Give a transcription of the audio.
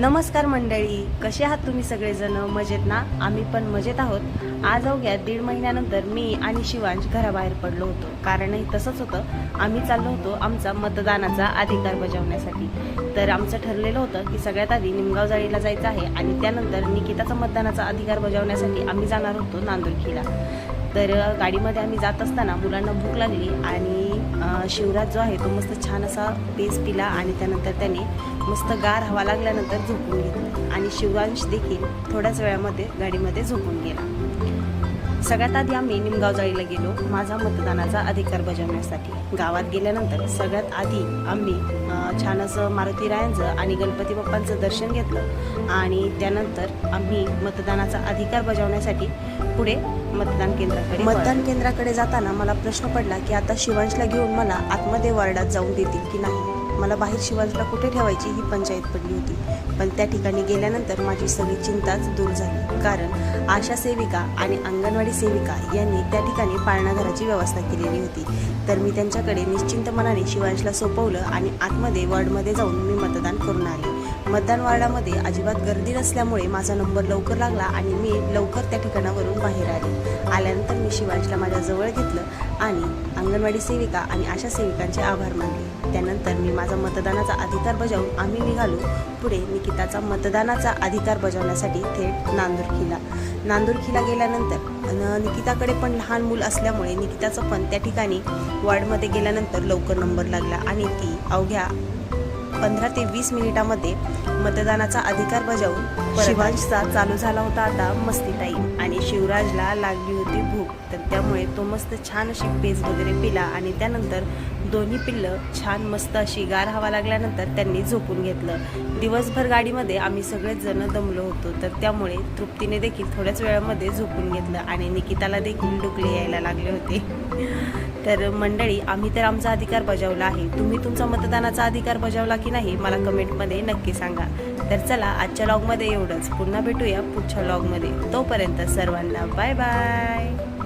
नमस्कार मंडळी कसे आहात तुम्ही सगळेजण? मजेत ना? आम्ही पण मजेत आहोत. आज अवघ्या दीड महिन्यानंतर मी आणि शिवांश घराबाहेर पडलो होतो. कारणही तसंच होतं. आम्ही चाललो होतो आमचा मतदानाचा अधिकार बजावण्यासाठी. तर आमचं ठरलेलं होतं की सगळ्यात आधी निमगाव जाळीला जायचं आहे आणि त्यानंतर निकिताचा मतदानाचा अधिकार बजावण्यासाठी आम्ही जाणार होतो नांदुरखीला तर गाडीमध्ये आम्ही जात असताना मुलांना भूक लागली आणि शिवराज जो आहे तो मस्त छान असा पेस पिला आणि त्यानंतर त्याने मस्त गार हवा लागल्यानंतर झोपून घेतलं. आणि शिवरांश देखील थोड्याच वेळामध्ये गाडीमध्ये झोपून गेला. सगळ्यात आधी आम्ही निमगाव जाळीला गेलो. माझा मतदानाचा अधिकार बजावण्यासाठी. गावात गेल्यानंतर सगळ्यात आधी आम्ही छान असं मारुती रायांचं आणि गणपती बाप्पांचं दर्शन घेतलं आणि त्यानंतर आम्ही मतदानाचा अधिकार बजावण्यासाठी पुढे मतदान केंद्र मतदान केंद्राकडे जाताना मला प्रश्न पडला की आता शिवांशला घेऊन मला आतमध्ये वार्डात जाऊन देतील की नाही? मला बाहेर शिवांशला कुठे ठेवायची ही पंचायत पडली होती. पण त्या ठिकाणी गेल्यानंतर माझी सगळी चिंताच दूर झाली. कारण आशा सेविका आणि अंगणवाडी सेविका यांनी त्या ठिकाणी पाळणाघराची व्यवस्था केलेली होती. तर मी त्यांच्याकडे निश्चिंत मनाने शिवांशला सोपवलं आणि आतमध्ये वॉर्डमध्ये जाऊन मी मतदान करून आले. मतदान वार्डामध्ये अजिबात गर्दी नसल्यामुळे माझा नंबर लवकर लागला आणि मी लवकर त्या ठिकाणावरून बाहेर आले. आल्यानंतर मी शिवांशला माझ्या जवळ घेतलं आणि अंगणवाडी सेविका आणि आशा सेविकांचे आभार मानले. त्यानंतर मी माझा मतदानाचा अधिकार बजावून आम्ही निघालो. पुढे निकिताचा मतदानाचा अधिकार बजावण्यासाठी थेट नांदुरखीला. नांदुरखीला गेल्यानंतर निकिताकडे पण लहान मूल असल्यामुळे निकिताचं पण त्या ठिकाणी वॉर्डमध्ये गेल्यानंतर लवकर नंबर लागला आणि ती अवघ्या पंधरा ते वीस मिनिटामध्ये मतदानाचा अधिकार बजावून शिवांशचा चालू झाला होता आता मस्ती टाईम आणि युवराजला लागली होती भूक. तर त्यामुळे तो मस्त छान अशी पेज वगैरे पिला आणि त्यानंतर दोन्ही पिल्लं छान मस्त अशी गार हवा लागल्यानंतर त्यांनी झोपून घेतलं. दिवसभर गाडीमध्ये आम्ही सगळेच जण दमलो होतो तर त्यामुळे तृप्तीने देखील थोड्याच वेळामध्ये झोपून घेतलं आणि निकिताला देखील डुकले यायला लागले होते. तर मंडळी आम्ही तर आमचा अधिकार बजावला आहे. तुम्ही तुमचा मतदानाचा अधिकार बजावला की नाही मला कमेंटमध्ये नक्की सांगा. तर चला आजच्या लॉगमध्ये एवढंच. पुन्हा भेटूया पुढच्या लॉगमध्ये तोपर्यंत सर्वांना 拜拜。